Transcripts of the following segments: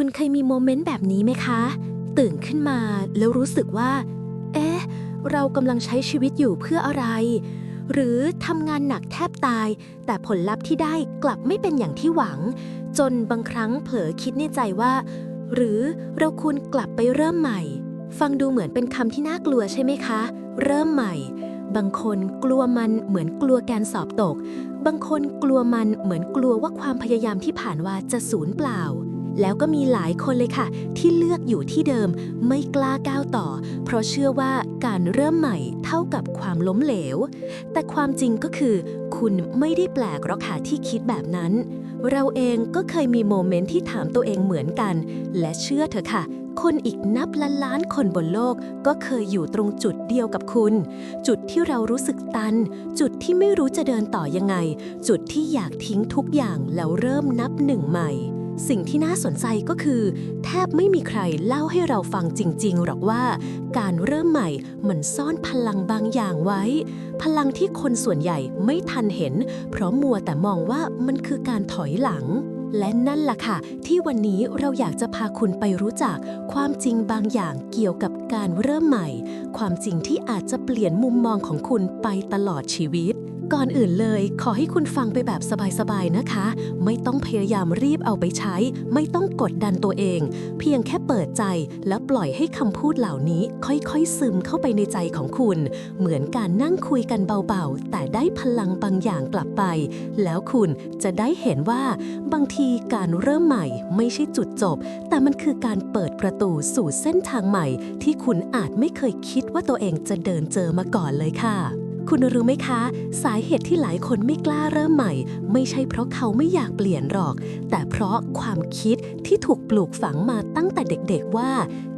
คุณเคยมีโมเมนต์แบบนี้ไหมคะ ตื่นขึ้นมาแล้วรู้สึกว่า เอ๊ะ เรากำลังใช้ชีวิตอยู่เพื่ออะไร หรือทำงานหนักแทบตาย แต่ผลลัพธ์ที่ได้กลับไม่เป็นอย่างที่หวัง จนบางครั้งเผลอคิดในใจว่า หรือเราควรกลับไปเริ่มใหม่ ฟังดูเหมือนเป็นคำที่น่ากลัวใช่ไหมคะ เริ่มใหม่ บางคนกลัวมันเหมือนกลัวการสอบตก บางคนกลัวมันเหมือนกลัวว่าความพยายามที่ผ่านมาจะสูญเปล่า แล้วก็มีหลายคนเลยค่ะ ที่เลือกอยู่ที่เดิมไม่กล้าก้าวต่อ เพราะเชื่อว่าการเริ่มใหม่เท่ากับความล้มเหลว แต่ความจริงก็คือ คุณไม่ได้แปลกหรอกค่ะที่คิดแบบนั้น เราเองก็เคยมีโมเมนต์ที่ถามตัวเองเหมือนกัน และเชื่อเถอะค่ะคนอีกนับล้านล้านคนบนโลกก็เคยอยู่ตรงจุดเดียวกับคุณ จุดที่เรารู้สึกตัน จุดที่ไม่รู้จะเดินต่อยังไง จุดที่อยากทิ้งทุกอย่างแล้วเริ่มนับหนึ่งใหม่ สิ่งที่น่าสนใจก็คือ แทบไม่มีใครเล่าให้เราฟังจริง ๆ หรอกว่า การเริ่มใหม่มันซ่อนพลังบางอย่างไว้ พลังที่คนส่วนใหญ่ไม่ทันเห็น เพราะมัวแต่มองว่ามันคือการถอยหลัง และนั่นล่ะค่ะ ที่วันนี้เราอยากจะพาคุณไปรู้จัก ความจริงบางอย่างเกี่ยวกับการเริ่มใหม่ ความจริงที่อาจจะเปลี่ยนมุมมองของคุณไปตลอดชีวิต ก่อนอื่นเลยขอให้คุณฟังไปแบบสบายๆนะคะ ไม่ต้องพยายามรีบเอาไปใช้ ไม่ต้องกดดันตัวเอง เพียงแค่เปิดใจและปล่อยให้คำพูดเหล่านี้ค่อยๆ ซึมเข้าไปในใจของคุณ เหมือนการนั่งคุยกันเบาๆ แต่ได้พลังบางอย่างกลับไป แล้วคุณจะได้เห็นว่า บางทีการเริ่มใหม่ไม่ใช่จุดจบ แต่มันคือการเปิดประตูสู่เส้นทางใหม่ ที่คุณอาจไม่เคยคิดว่าตัวเองจะเดินเจอมาก่อนเลยค่ะ คุณรู้ไหมคะ สาเหตุที่หลายคนไม่กล้าเริ่มใหม่ ไม่ใช่เพราะเขาไม่อยากเปลี่ยนหรอก แต่เพราะความคิดที่ถูกปลูกฝังมาตั้งแต่เด็กๆว่า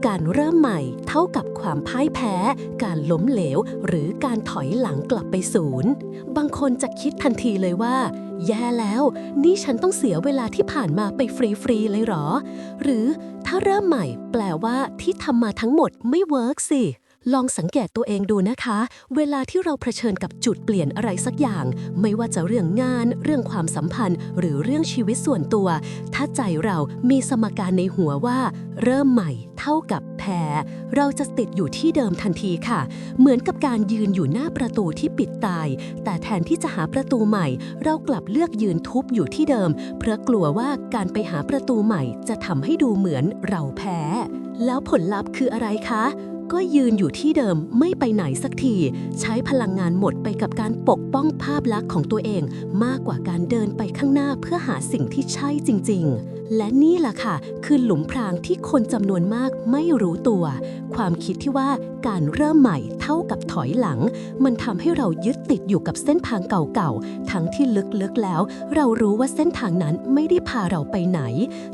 การเริ่มใหม่เท่ากับความพ่ายแพ้ การล้มเหลว หรือการถอยหลังกลับไปศูนย์บางคนจะคิดทันทีเลยว่า แย่แล้ว นี่ฉันต้องเสียเวลาที่ผ่านมาไปฟรีๆเลยหรอ หรือถ้าเริ่มใหม่ แปลว่าที่ทำมาทั้งหมดไม่เวิร์กสิ ลองสังเกตตัวเองดูนะคะ เวลาที่เราเผชิญกับจุดเปลี่ยนอะไรสักอย่าง ไม่ว่าจะเรื่องงาน เรื่องความสัมพันธ์ หรือเรื่องชีวิตส่วนตัว ถ้าใจเรามีสมการในหัวว่า เริ่มใหม่เท่ากับแพ้เราจะติดอยู่ที่เดิมทันทีค่ะ เหมือนกับการยืนอยู่หน้าประตูที่ปิดตาย แต่แทนที่จะหาประตูใหม่ เรากลับเลือกยืนทุบอยู่ที่เดิม เพราะกลัวว่าการไปหาประตูใหม่ จะทำให้ดูเหมือนเราแพ้ แล้วผลลัพธ์คืออะไรคะ ก็ยืนอยู่ที่เดิมไม่ไปไหนสักที ใช้พลังงานหมดไปกับการปกป้องภาพลักษณ์ของตัวเอง มากกว่าการเดินไปข้างหน้าเพื่อหาสิ่งที่ใช่จริง ๆ และนี่แหละค่ะ คือหลุมพรางที่คนจำนวนมากไม่รู้ตัว ความคิดที่ว่าการเริ่มใหม่เท่ากับถอยหลัง มันทำให้เรายึดติดอยู่กับเส้นทางเก่าๆ ทั้งที่ลึกๆแล้ว เรารู้ว่าเส้นทางนั้นไม่ได้พาเราไปไหน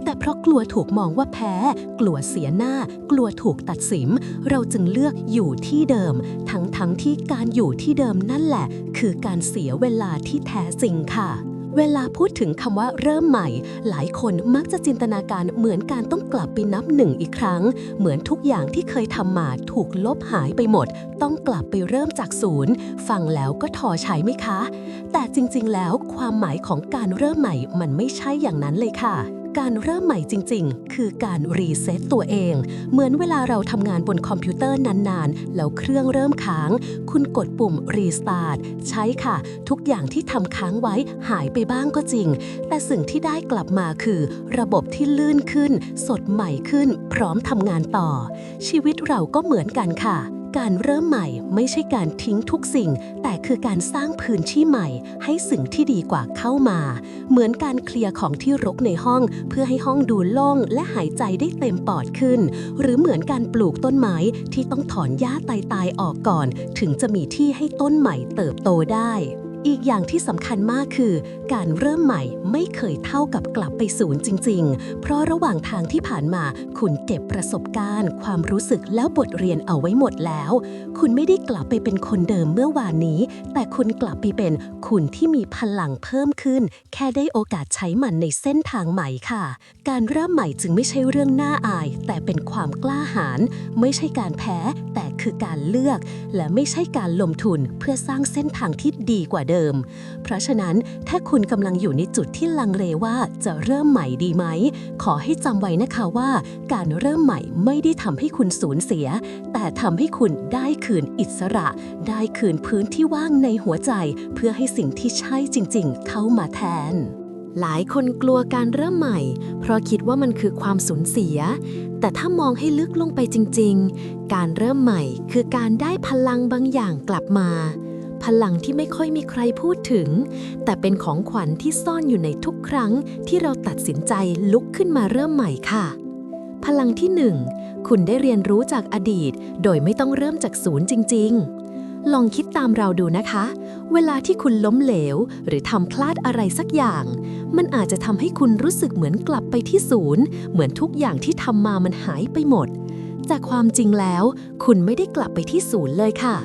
แต่เพราะกลัวถูกมองว่าแพ้ กลัวเสียหน้า กลัวถูกตัดสิน เราจึงเลือกอยู่ที่เดิม ทั้งๆทที่การอยู่ที่เดิมนั่นแหละ คือการเสียเวลาที่แท้จริงค่ะ เวลาพูดถึงคำว่าเริ่มใหม่ หลายคนมักจะจินตนาการเหมือนการต้องกลับไปนับหนึ่งอีกครั้ง เหมือนทุกอย่างที่เคยทำมาถูกลบหายไปหมด ต้องกลับไปเริ่มจากศูนย์ ฟังแล้วก็ท้อใช่ไหมคะ แต่จริงๆ แล้วความหมายของการเริ่มใหม่มันไม่ใช่อย่างนั้นเลยค่ะ การเริ่มใหม่จริง ๆ คือการรีเซ็ตตัวเอง เหมือนเวลาเราทำงานบนคอมพิวเตอร์นานๆ แล้วเครื่องเริ่มค้าง คุณกดปุ่ม Restart ใช่ค่ะ ทุกอย่างที่ทำค้างไว้หายไปบ้างก็จริง แต่สิ่งที่ได้กลับมาคือ ระบบที่ลื่นขึ้น สดใหม่ขึ้น พร้อมทำงานต่อ ชีวิตเราก็เหมือนกันค่ะ การเริ่มใหม่ไม่ใช่การทิ้งทุกสิ่ง แต่คือการสร้างพื้นที่ใหม่ ให้สิ่งที่ดีกว่าเข้ามา เหมือนการเคลียร์ของที่รกในห้อง เพื่อให้ห้องดูโล่งและหายใจได้เต็มปอดขึ้น หรือเหมือนการปลูกต้นไม้ที่ต้องถอนหญ้าตายๆออกก่อน ถึงจะมีที่ให้ต้นใหม่เติบโตได้ อีกอย่างที่สำคัญมากคือ การเริ่มใหม่ไม่เคยเท่ากับกลับไปศูนย์จริง ๆ เพราะระหว่างทางที่ผ่านมา คุณเก็บประสบการณ์ ความรู้สึกแล้วบทเรียนเอาไว้หมดแล้ว คุณไม่ได้กลับไปเป็นคนเดิมเมื่อวานนี้ แต่คุณกลับไปเป็นคุณที่มีพลังเพิ่มขึ้น แค่ได้โอกาสใช้มันในเส้นทางใหม่ค่ะ การเริ่มใหม่จึงไม่ใช่เรื่องน่าอาย แต่เป็นความกล้าหาญไม่ใช่การแพ้ แต่คือการเลือก และไม่ใช่การลงทุนเพื่อสร้างเส้นทางที่ดีกว่าเดิมดิม เพราะฉะนั้นถ้าคุณกำลังอยู่ในจุดที่ลังเลว่าจะเริ่มใหม่ดีไหม ขอให้จำไว้นะคะว่า การเริ่มใหม่ไม่ได้ทำให้คุณสูญเสีย แต่ทำให้คุณได้คืนอิสระ ได้คืนพื้นที่ว่างในหัวใจ เพื่อให้สิ่งที่ใช่จริง ๆ เข้ามาแทนหลายคนกลัวการเริ่มใหม่ เพราะคิดว่ามันคือความสูญเสีย แต่ถ้ามองให้ลึกลงไปจริง ๆ การเริ่มใหม่คือการได้พลังบางอย่างกลับมา พลังที่ไม่ค่อยมีใครพูดถึง แต่เป็นของขวัญที่ซ่อนอยู่ในทุกครั้งที่เราตัดสินใจลุกขึ้นมาเริ่มใหม่ค่ะ พลังที่หนึ่งคุณได้เรียนรู้จากอดีต โดยไม่ต้องเริ่มจากศูนย์จริง ๆ ลองคิดตามเราดูนะคะ เวลาที่คุณล้มเหลว หรือทำพลาดอะไรสักอย่าง มันอาจจะทำให้คุณรู้สึกเหมือนกลับไปที่ศูนย์ เหมือนทุกอย่างที่ทำมามันหายไปหมดแต่ความจริงแล้ว คุณไม่ได้กลับไปที่ศูนย์เลยค่ะ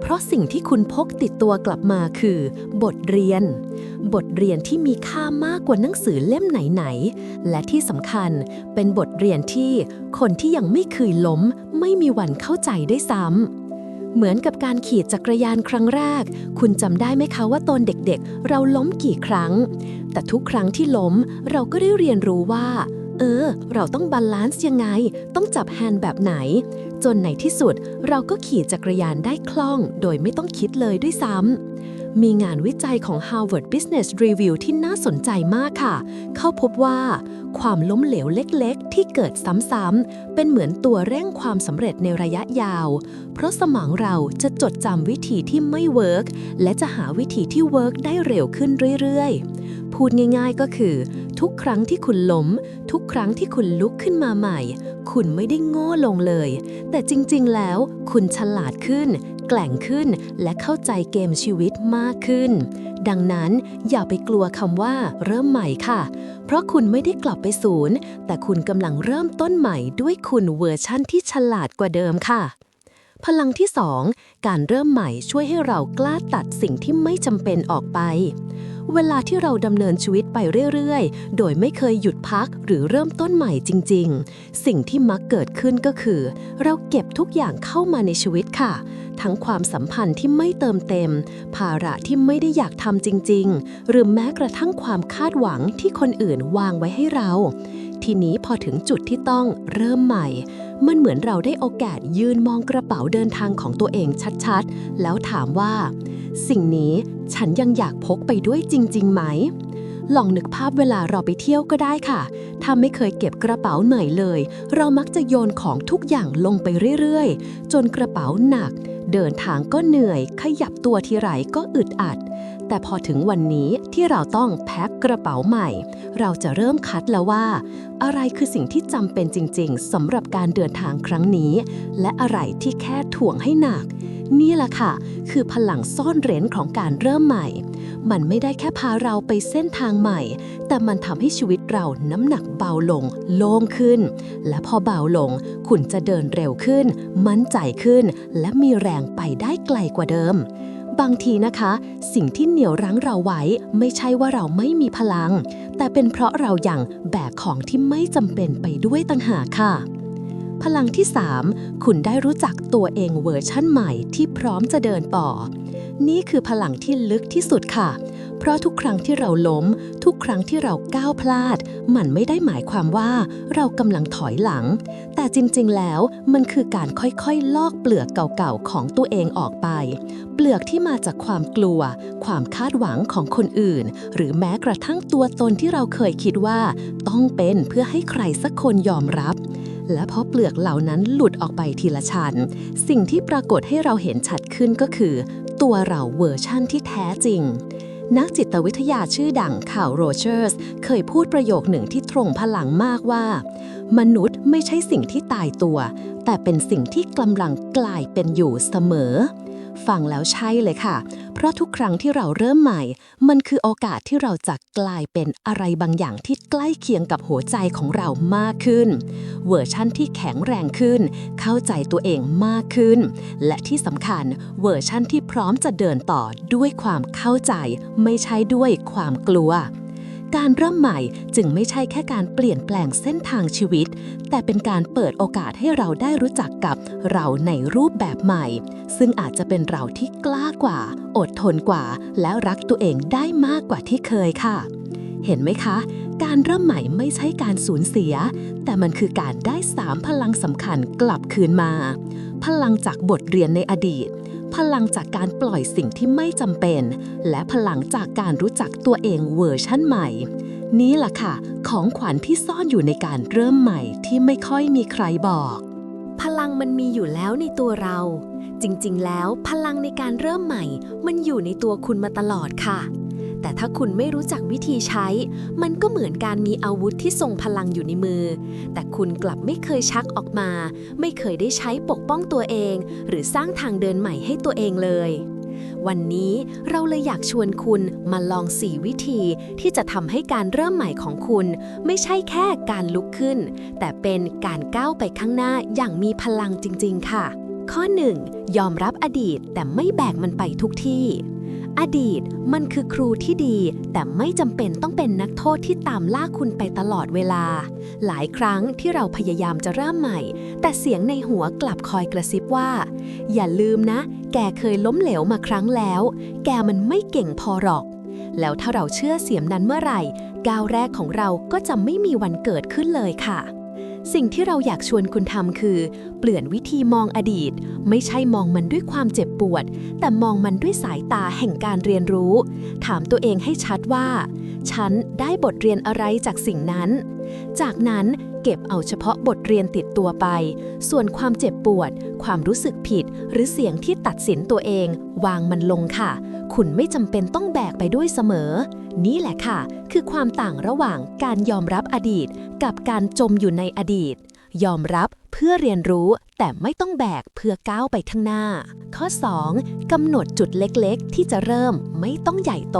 เพราะสิ่งที่คุณพกติดตัวกลับมาคือ บทเรียน บทเรียนที่มีค่ามากกว่าหนังสือเล่มไหนๆ และที่สำคัญเป็นบทเรียนที่คนที่ยังไม่เคยล้ม ไม่มีวันเข้าใจได้ซ้ำเหมือนกับการขี่จักรยานครั้งแรก คุณจำได้ไหมคะว่าตอนเด็กๆ เราล้มกี่ครั้ง แต่ทุกครั้งที่ล้มเราก็ได้เรียนรู้ว่า เออ เราต้องบาลานซ์ยังไง ต้องจับแฮนด์แบบไหน จนในที่สุดเราก็ขี่จักรยานได้คล่อง โดยไม่ต้องคิดเลยด้วยซ้ำ มีงานวิจัยของ Harvard Business Review ที่น่าสนใจมากค่ะ เขาพบว่า ความล้มเหลวเล็กๆ ที่เกิดซ้ำๆ เป็นเหมือนตัวเร่งความสำเร็จในระยะยาว เพราะสมองเราจะจดจำวิธีที่ไม่เวิร์กและจะหาวิธีที่เวิร์กได้เร็วขึ้นเรื่อยๆ พูดง่ายๆก็คือ ทุกครั้งที่คุณล้ม ทุกครั้งที่คุณลุกขึ้นมาใหม่ คุณไม่ได้โง่ลงเลย แต่จริงๆแล้ว คุณฉลาดขึ้น แกล่งขึ้นและเข้าใจเกมชีวิตมากขึ้น ดังนั้นอย่าไปกลัวคำว่าเริ่มใหม่ค่ะ เพราะคุณไม่ได้กลับไปศูนย์ แต่คุณกำลังเริ่มต้นใหม่ด้วยคุณเวอร์ชั่นที่ฉลาดกว่าเดิมค่ะ พลังที่ 2 การเริ่มใหม่ช่วยให้เรากล้าตัดสิ่งที่ไม่จำเป็นออกไป เวลาที่เราดำเนินชีวิตไปเรื่อยๆ โดยไม่เคยหยุดพักหรือเริ่มต้นใหม่จริง ๆ สิ่งที่มักเกิดขึ้นก็คือ เราเก็บทุกอย่างเข้ามาในชีวิตค่ะ ทั้งความสัมพันธ์ที่ไม่เติมเต็ม ภาระที่ไม่ได้อยากทำจริง ๆ หรือแม้กระทั่งความคาดหวังที่คนอื่นวางไว้ให้เรา ทีนี้พอถึงจุดที่ต้องเริ่มใหม่ มันเหมือนเราได้โอกาสยืนมองกระเป๋าเดินทางของตัวเองชัดๆ แล้วถามว่า สิ่งนี้ฉันยังอยากพกไปด้วยจริง ๆ ไหม ลองนึกภาพเวลาเราไปเที่ยวก็ได้ค่ะ ถ้าไม่เคยเก็บกระเป๋าเหนื่อยเลย เรามักจะโยนของทุกอย่างลงไปเรื่อยๆ จนกระเป๋าหนัก เดินทางก็เหนื่อย ขยับตัวทีไรก็อึดอัด แต่พอถึงวันนี้ที่เราต้องแพ็คกระเป๋าใหม่ เราจะเริ่มคัดแล้วว่า อะไรคือสิ่งที่จำเป็นจริง ๆสำหรับการเดินทางครั้งนี้ และอะไรที่แค่ถ่วงให้หนัก นี่แหละค่ะ คือพลังซ่อนเร้นของการเริ่มใหม่ มันไม่ได้แค่พาเราไปเส้นทางใหม่ แต่มันทำให้ชีวิตเราน้ำหนักเบาลง โล่งขึ้น และพอเบาลง คุณจะเดินเร็วขึ้น มั่นใจขึ้น และมีแรงไปได้ไกลกว่าเดิม บางทีนะคะ สิ่งที่เหนี่ยวรั้งเราไว้ ไม่ใช่ว่าเราไม่มีพลัง แต่เป็นเพราะเรายัางแบกของที่ไม่จำเป็นไปด้วยต่างหากค่ะ พลังที่ 3 คุณได้รู้จักตัวเองเวอร์ชั่นใหม่ที่พร้อมจะเดินต่อ นี่คือพลังที่ลึกที่สุดค่ะ เพราะทุกครั้งที่เราล้ม ทุกครั้งที่เราก้าวพลาด มันไม่ได้หมายความว่าเรากำลังถอยหลัง แต่จริงๆแล้วมันคือการค่อยๆ ลอกเปลือกเก่าๆของตัวเองออกไป เปลือกที่มาจากความกลัว ความคาดหวังของคนอื่น หรือแม้กระทั่งตัวตนที่เราเคยคิดว่า ต้องเป็นเพื่อให้ใครสักคนยอมรับ และพอเปลือกเหล่านั้นหลุดออกไปทีละชั้น สิ่งที่ปรากฏให้เราเห็นชัดขึ้นก็คือ ตัวเราเวอร์ชั่นที่แท้จริงนักจิตวิทยาชื่อดังข่าวโรเจอร์ส เคยพูดประโยคหนึ่งที่ตรงพลังมากว่า มนุษย์ไม่ใช่สิ่งที่ตายตัว แต่เป็นสิ่งที่กำลังกลายเป็นอยู่เสมอ ฟังแล้วใช่เลยค่ะ เพราะทุกครั้งที่เราเริ่มใหม่ มันคือโอกาสที่เราจะกลายเป็นอะไรบางอย่างที่ใกล้เคียงกับหัวใจของเรามากขึ้น เวอร์ชั่นที่แข็งแรงขึ้น เข้าใจตัวเองมากขึ้น และที่สำคัญเวอร์ชั่นที่พร้อมจะเดินต่อด้วยความเข้าใจ ไม่ใช่ด้วยความกลัว การเริ่มใหม่จึงไม่ใช่แค่การเปลี่ยนแปลงเส้นทางชีวิต แต่เป็นการเปิดโอกาสให้เราได้รู้จักกับเราในรูปแบบใหม่ ซึ่งอาจจะเป็นเราที่กล้ากว่า อดทนกว่า และรักตัวเองได้มากกว่าที่เคยค่ะ เห็นไหมคะ การเริ่มใหม่ไม่ใช่การสูญเสีย แต่มันคือการได้สามพลังสำคัญกลับคืนมา พลังจากบทเรียนในอดีต พลังจากการปล่อยสิ่งที่ไม่จำเป็น และพลังจากการรู้จักตัวเองเวอร์ชั่นใหม่ นี่แหละค่ะ ของขวัญที่ซ่อนอยู่ในการเริ่มใหม่ที่ไม่ค่อยมีใครบอก พลังมันมีอยู่แล้วในตัวเรา จริงๆ แล้วพลังในการเริ่มใหม่ มันอยู่ในตัวคุณมาตลอดค่ะ แต่ถ้าคุณไม่รู้จักวิธีใช้ มันก็เหมือนการมีอาวุธที่ทรงพลังอยู่ในมือ แต่คุณกลับไม่เคยชักออกมา ไม่เคยได้ใช้ปกป้องตัวเอง หรือสร้างทางเดินใหม่ให้ตัวเองเลย วันนี้เราเลยอยากชวนคุณมาลอง 4 วิธี ที่จะทำให้การเริ่มใหม่ของคุณ ไม่ใช่แค่การลุกขึ้น แต่เป็นการก้าวไปข้างหน้าอย่างมีพลังจริง ๆ ค่ะ ข้อ 1. ยอมรับอดีตแต่ไม่แบกมันไปทุกที่ อดีตมันคือครูที่ดี แต่ไม่จำเป็นต้องเป็นนักโทษที่ตามล่าคุณไปตลอดเวลา หลายครั้งที่เราพยายามจะเริ่มใหม่ แต่เสียงในหัวกลับคอยกระซิบว่า อย่าลืมนะ แกเคยล้มเหลวมาครั้งแล้ว แกมันไม่เก่งพอหรอก แล้วถ้าเราเชื่อเสียงนั้นเมื่อไหร่ ก้าวแรกของเราก็จะไม่มีวันเกิดขึ้นเลยค่ะ สิ่งที่เราอยากชวนคุณทำคือ เปลี่ยนวิธีมองอดีต ไม่ใช่มองมันด้วยความเจ็บปวด แต่มองมันด้วยสายตาแห่งการเรียนรู้ ถามตัวเองให้ชัดว่า ฉันได้บทเรียนอะไรจากสิ่งนั้น จากนั้นเก็บเอาเฉพาะบทเรียนติดตัวไป ส่วนความเจ็บปวด ความรู้สึกผิด หรือเสียงที่ตัดสินตัวเอง วางมันลงค่ะ คุณไม่จำเป็นต้องแบกไปด้วยเสมอ นี่แหละค่ะ คือความต่างระหว่างการยอมรับอดีต กับการจมอยู่ในอดีต ยอมรับเพื่อเรียนรู้ แต่ไม่ต้องแบกเพื่อก้าวไปข้างหน้า ข้อ 2. กำหนดจุดเล็กๆ ที่จะเริ่มไม่ต้องใหญ่โต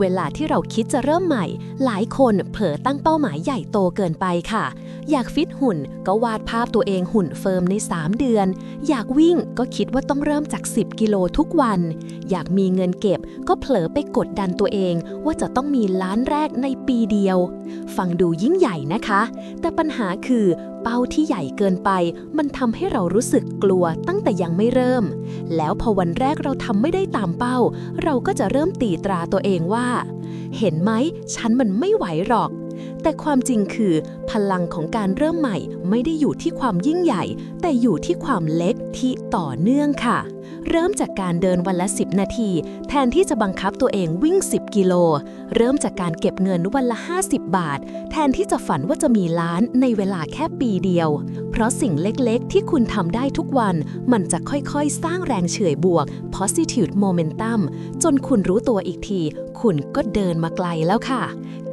เวลาที่เราคิดจะเริ่มใหม่ หลายคนเผลอตั้งเป้าหมายใหญ่โตเกินไปค่ะ อยากฟิตหุ่นก็วาดภาพตัวเองหุ่นเฟิร์มใน 3 เดือน อยากวิ่งก็คิดว่าต้องเริ่มจาก 10 กิโลทุกวัน อยากมีเงินเก็บก็เผลอไปกดดันตัวเอง ว่าจะต้องมีล้านแรกในปีเดียว ฟังดูยิ่งใหญ่นะคะ แต่ปัญหาคือเป้าที่ใหญ่เกินไปมันทำให้เรารู้สึกกลัวตั้งแต่ยังไม่เริ่ม แล้วพอวันแรกเราทำไม่ได้ตามเป้า เราก็จะเริ่มตีตราตัวเองว่า เห็นไหมฉันมันไม่ไหวหรอก แต่ความจริงคือ พลังของการเริ่มใหม่ไม่ได้อยู่ที่ความยิ่งใหญ่ แต่อยู่ที่ความเล็กที่ต่อเนื่องค่ะ เริ่มจากการเดินวันละ 10 นาที แทนที่จะบังคับตัวเองวิ่ง 10 กิโล เริ่มจากการเก็บเงินวันละ 50 บาท แทนที่จะฝันว่าจะมีล้านในเวลาแค่ปีเดียว เพราะสิ่งเล็กๆ ที่คุณทำได้ทุกวัน มันจะค่อยๆ สร้างแรงเฉื่อยบวก positive momentum จนคุณรู้ตัวอีกที คุณก็เดินมาไกลแล้วค่ะ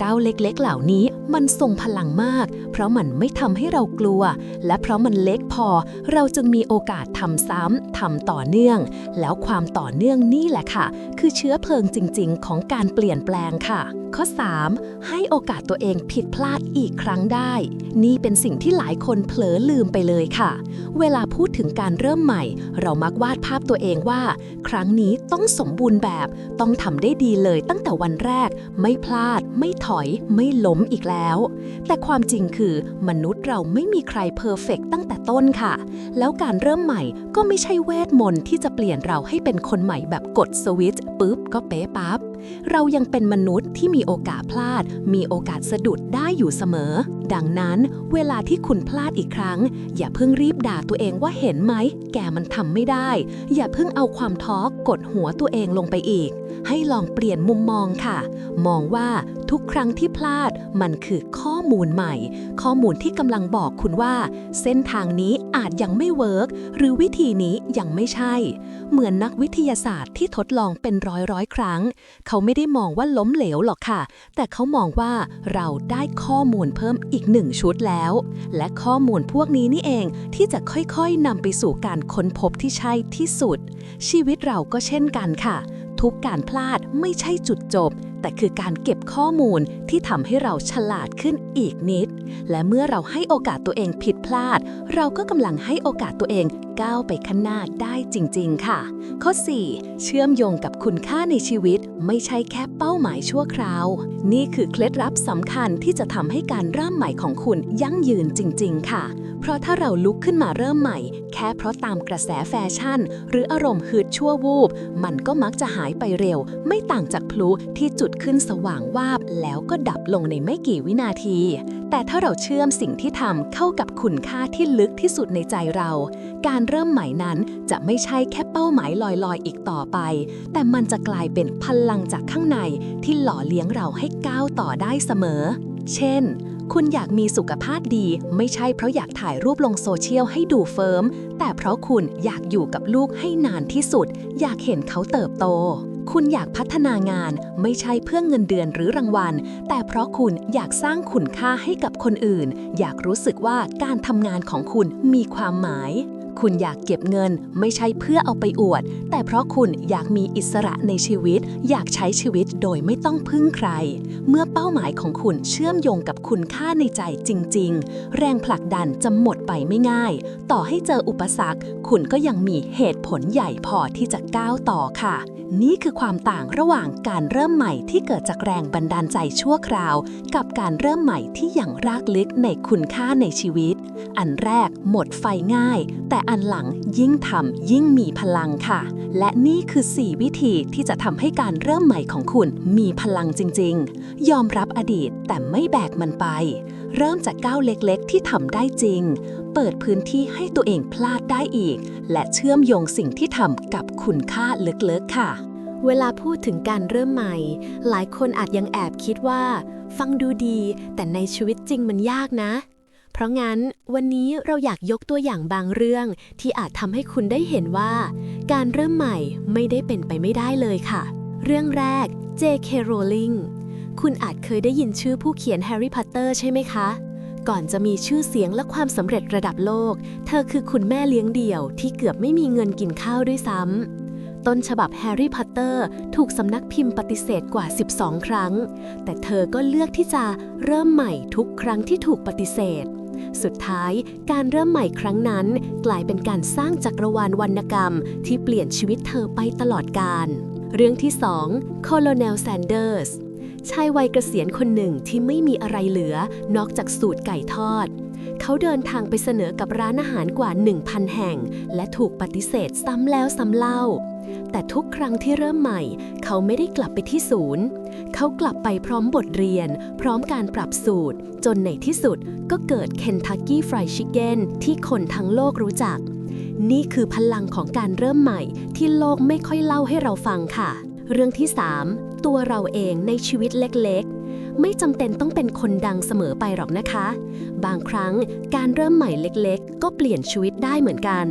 ก้าวเล็กๆ เหล่านี้มันทรงพลังมาก เพราะมันไม่ทำให้เรากลัว และเพราะมันเล็กพอ เราจึงมีโอกาสทำซ้ำทำต่อเนื่องแล้วความต่อเนื่องนี่แหละค่ะ คือเชื้อเพลิงจริง ๆ ของการเปลี่ยนแปลงค่ะ ข้อ 3. ให้โอกาสตัวเองผิดพลาดอีกครั้งได้ นี่เป็นสิ่งที่หลายคนเผลอลืมไปเลยค่ะ เวลาพูดถึงการเริ่มใหม่ เรามักวาดภาพตัวเองว่า ครั้งนี้ต้องสมบูรณ์แบบ ต้องทำได้ดีเลยตั้งแต่วันแรก ไม่พลาด ไม่ถอย ไม่ล้มอีกแล้ว แต่ความจริงคือมนุษย์เราไม่มีใครเพอร์เฟกตั้งแต่ต้นค่ะ แล้วการเริ่มใหม่ ก็ไม่ใช่เวทมนต์ที่จะเปลี่ยนเราให้เป็นคนใหม่แบบกดสวิตช์ปุ๊บก็เป๊ะปั๊บ เรายังเป็นมนุษย์ที่มีโอกาสพลาด มีโอกาสสะดุดได้อยู่เสมอ ดังนั้นเวลาที่คุณพลาดอีกครั้ง อย่าเพิ่งรีบด่าตัวเองว่าเห็นไหม แกมันทำไม่ได้ อย่าเพิ่งเอาความท้อกดหัวตัวเองลงไปอีก ให้ลองเปลี่ยนมุมมองค่ะ มองว่าทุกครั้งที่พลาดมันคือข้อมูลใหม่ ข้อมูลที่กำลังบอกคุณว่า เส้นทางนี้อาจยังไม่เวิร์กหรือวิธีนี้ยังไม่ใช่ เหมือนนักวิทยาศาสตร์ที่ทดลองเป็นร้อยร้อยครั้ง เขาาไม่ได้มองว่าล้มเหลวหรอกค่ะ แต่เขามองว่าเราได้ข้อมูลเพิ่มอีกหนึ่งชุดแล้ว และข้อมูลพวกนี้นี่เองที่จะค่อยๆนำไปสู่การค้นพบที่ใช่ที่สุด ชีวิตเราก็เช่นกันค่ะ ทุกการพลาดไม่ใช่จุดจบ แต่คือการเก็บข้อมูลที่ทำให้เราฉลาดขึ้นอีกนิด และเมื่อเราให้โอกาสตัวเองผิดพลาด เราก็กำลังให้โอกาสตัวเองก้าวไปข้างหน้าได้จริง ๆ ค่ะ ข้อ 4 เชื่อมโยงกับคุณค่าในชีวิต ไม่ใช่แค่เป้าหมายชั่วคราว นี่คือเคล็ดลับสำคัญที่จะทำให้การเริ่มใหม่ของคุณยั่งยืนจริง ๆ ค่ะ เพราะถ้าเราลุกขึ้นมาเริ่มใหม่ แค่เพราะตามกระแสแฟชั่น หรืออารมณ์หืดชั่ววูบ มันก็มักจะหายไปเร็ว ไม่ต่างจากพลุที่จุดขึ้นสว่างวาบแล้วก็ดับลงในไม่กี่วินาที แต่ถ้าเราเชื่อมสิ่งที่ทำเข้ากับคุณค่าที่ลึกที่สุดในใจเรา การเริ่มใหม่นั้นจะไม่ใช่แค่เป้าหมายลอยๆ อีกต่อไป แต่มันจะกลายเป็นพลังจากข้างในที่หล่อเลี้ยงเราให้ก้าวต่อได้เสมอ เช่น คุณอยากมีสุขภาพดี ไม่ใช่เพราะอยากถ่ายรูปลงโซเชียลให้ดูเฟิร์ม แต่เพราะคุณอยากอยู่กับลูกให้นานที่สุด อยากเห็นเขาเติบโต คุณอยากพัฒนางานไม่ใช่เพื่อเงินเดือนหรือรางวัล แต่เพราะคุณอยากสร้างคุณค่าให้กับคนอื่น อยากรู้สึกว่าการทำงานของคุณมีความหมาย คุณอยากเก็บเงินไม่ใช่เพื่อเอาไปอวด แต่เพราะคุณอยากมีอิสระในชีวิต อยากใช้ชีวิตโดยไม่ต้องพึ่งใคร เมื่อเป้าหมายของคุณเชื่อมโยงกับคุณค่าในใจจริง ๆ แรงผลักดันจะหมดไปไม่ง่าย ต่อให้เจออุปสรรค คุณก็ยังมีเหตุผลใหญ่พอที่จะก้าวต่อค่ะ นี่คือความต่างระหว่างการเริ่มใหม่ที่เกิดจากแรงบันดาลใจชั่วคราว กับการเริ่มใหม่ที่อย่างรากลึกในคุณค่าในชีวิต อันแรกหมดไฟง่าย แต่อันหลังยิ่งทำยิ่งมีพลังค่ะ และนี่คือ 4 วิธีที่จะทำให้การเริ่มใหม่ของคุณมีพลังจริง ๆ ยอมรับอดีตแต่ไม่แบกมันไป เริ่มจากก้าวเล็กๆ ที่ทำได้จริง เปิดพื้นที่ให้ตัวเองพลาดได้อีก และเชื่อมโยงสิ่งที่ทำกับคุณค่าลึกๆค่ะ เวลาพูดถึงการเริ่มใหม่ หลายคนอาจยังแอบคิดว่า ฟังดูดี แต่ในชีวิตจริงมันยากนะ เพราะงั้นวันนี้เราอยากยกตัวอย่างบางเรื่อง ที่อาจทำให้คุณได้เห็นว่า การเริ่มใหม่ไม่ได้เป็นไปไม่ได้เลยค่ะ เรื่องแรก J.K. Rowling คุณอาจเคยได้ยินชื่อผู้เขียนแฮร์รี่พอตเตอร์ใช่ไหมคะ ก่อนจะมีชื่อเสียงและความสำเร็จระดับโลก เธอคือคุณแม่เลี้ยงเดี่ยวที่เกือบไม่มีเงินกินข้าวด้วยซ้ำ ต้นฉบับแฮร์รี่พอตเตอร์ถูกสำนักพิมพ์ปฏิเสธกว่า 12 ครั้ง แต่เธอก็เลือกที่จะเริ่มใหม่ทุกครั้งที่ถูกปฏิเสธ สุดท้ายการเริ่มใหม่ครั้งนั้น กลายเป็นการสร้างจักรวาลวรรณกรรม ที่เปลี่ยนชีวิตเธอไปตลอดกาล เรื่องที่2โค ชายวัยเกษียณคนหนึ่งที่ไม่มีอะไรเหลือนอกจากสูตรไก่ทอด เขาเดินทางไปเสนอกับร้านอาหารกว่า 1,000 แห่ง และถูกปฏิเสธซ้ำแล้วซ้ำเล่า แต่ทุกครั้งที่เริ่มใหม่ เขาไม่ได้กลับไปที่ศูนย์ เขากลับไปพร้อมบทเรียน พร้อมการปรับสูตร จนในที่สุดก็เกิดเคนทักกี้ฟรายชิคเก้นที่คนทั้งโลกรู้จัก นี่คือพลังของการเริ่มใหม่ที่โลกไม่ค่อยเล่าให้เราฟังค่ะเรื่องที่ 3 ตัวเราเองในชีวิตเล็กๆ ไม่จำเป็นต้องเป็นคนดังเสมอไปหรอกนะคะ บางครั้งการเริ่มใหม่เล็กๆ ก็เปลี่ยนชีวิตได้เหมือนกัน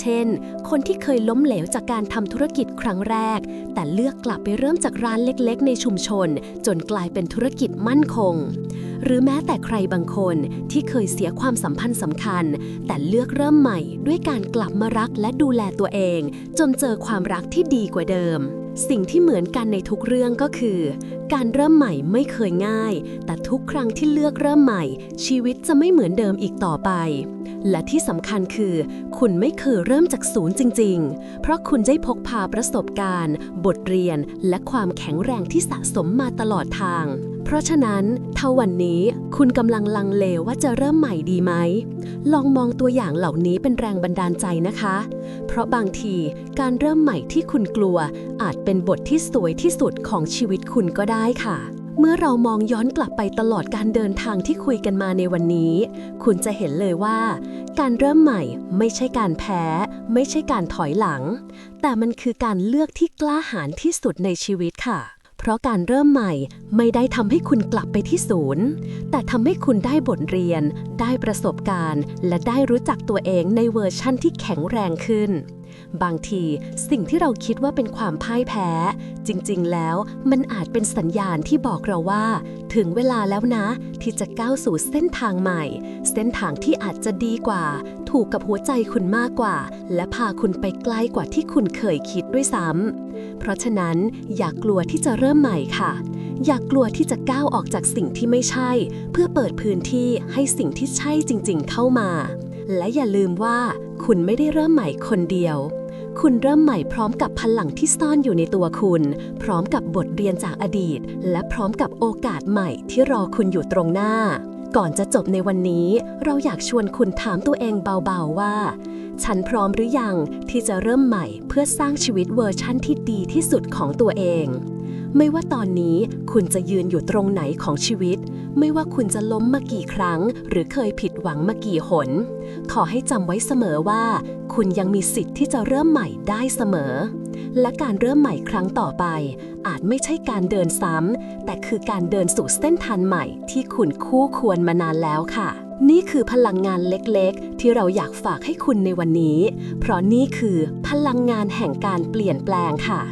เช่น คนที่เคยล้มเหลวจากการทำธุรกิจครั้งแรก แต่เลือกกลับไปเริ่มจากร้านเล็กๆ ในชุมชน จนกลายเป็นธุรกิจมั่นคง หรือแม้แต่ใครบางคนที่เคยเสียความสัมพันธ์สำคัญ แต่เลือกเริ่มใหม่ด้วยการกลับมารักและดูแลตัวเอง จนเจอความรักที่ดีกว่าเดิม สิ่งที่เหมือนกันในทุกเรื่องก็คือ การเริ่มใหม่ไม่เคยง่าย แต่ทุกครั้งที่เลือกเริ่มใหม่ ชีวิตจะไม่เหมือนเดิมอีกต่อไป และที่สำคัญคือ คุณไม่เคยเริ่มจากศูนย์จริง ๆ เพราะคุณได้พกพาประสบการณ์ บทเรียน และความแข็งแรงที่สะสมมาตลอดทาง เพราะฉะนั้นถ้าวันนี้คุณกำลังลังเลว่าจะเริ่มใหม่ดีไหม ลองมองตัวอย่างเหล่านี้เป็นแรงบันดาลใจนะคะ เพราะบางทีการเริ่มใหม่ที่คุณกลัว อาจเป็นบทที่สวยที่สุดของชีวิตคุณก็ได้ค่ะเมื่อเรามองย้อนกลับไปตลอดการเดินทางที่คุยกันมาในวันนี้ คุณจะเห็นเลยว่า การเริ่มใหม่ไม่ใช่การแพ้ ไม่ใช่การถอยหลัง แต่มันคือการเลือกที่กล้าหาญที่สุดในชีวิตค่ะ ราะการเริ่มใหม่ไม่ได้ทำให้คุณกลับไปที่ศูนย์ แต่ทำให้คุณได้บทเรียน ได้ประสบการณ์ และได้รู้จักตัวเองในเวอร์ชั่นที่แข็งแรงขึ้น บางทีสิ่งที่เราคิดว่าเป็นความพ่ายแพ้ จริงๆ แล้วมันอาจเป็นสัญญาณที่บอกเราว่า ถึงเวลาแล้วนะ ที่จะก้าวสู่เส้นทางใหม่ เส้นทางที่อาจจะดีกว่า ถูกกับหัวใจคุณมากกว่า และพาคุณไปไกลกว่าที่คุณเคยคิดด้วยซ้ำเพราะฉะนั้นอย่ากกลัวที่จะเริ่มใหม่ค่ะอย่ากกลัวที่จะก้าวออกจากสิ่งที่ไม่ใช่ เพื่อเปิดพื้นที่ให้สิ่งที่ใช่จริง ๆ เข้ามา และอย่าลืมว่าคุณไม่ได้เริ่มใหม่คนเดียว คุณเริ่มใหม่พร้อมกับพลังที่ซ่อนอยู่ในตัวคุณ พร้อมกับบทเรียนจากอดีต และพร้อมกับโอกาสใหม่ที่รอคุณอยู่ตรงหน้า ก่อนจะจบในวันนี้ เราอยากชวนคุณถามตัวเองเบาๆว่า ฉันพร้อมหรือยังที่จะเริ่มใหม่เพื่อสร้างชีวิตเวอร์ชั่นที่ดีที่สุดของตัวเอง ไม่ว่าตอนนี้คุณจะยืนอยู่ตรงไหนของชีวิต ไม่ว่าคุณจะล้มมากี่ครั้ง หรือเคยผิดหวังมากี่หน ขอให้จำไว้เสมอว่า คุณยังมีสิทธิ์ที่จะเริ่มใหม่ได้เสมอ และการเริ่มใหม่ครั้งต่อไป อาจไม่ใช่การเดินซ้ำแต่คือการเดินสู่เส้นทางใหม่ ที่คุณคู่ควรมานานแล้วค่ะนี่คือพลังงานเล็กๆ ที่เราอยากฝากให้คุณในวันนี้ เพราะนี่คือพลังงานแห่งการเปลี่ยนแปลงค่ะ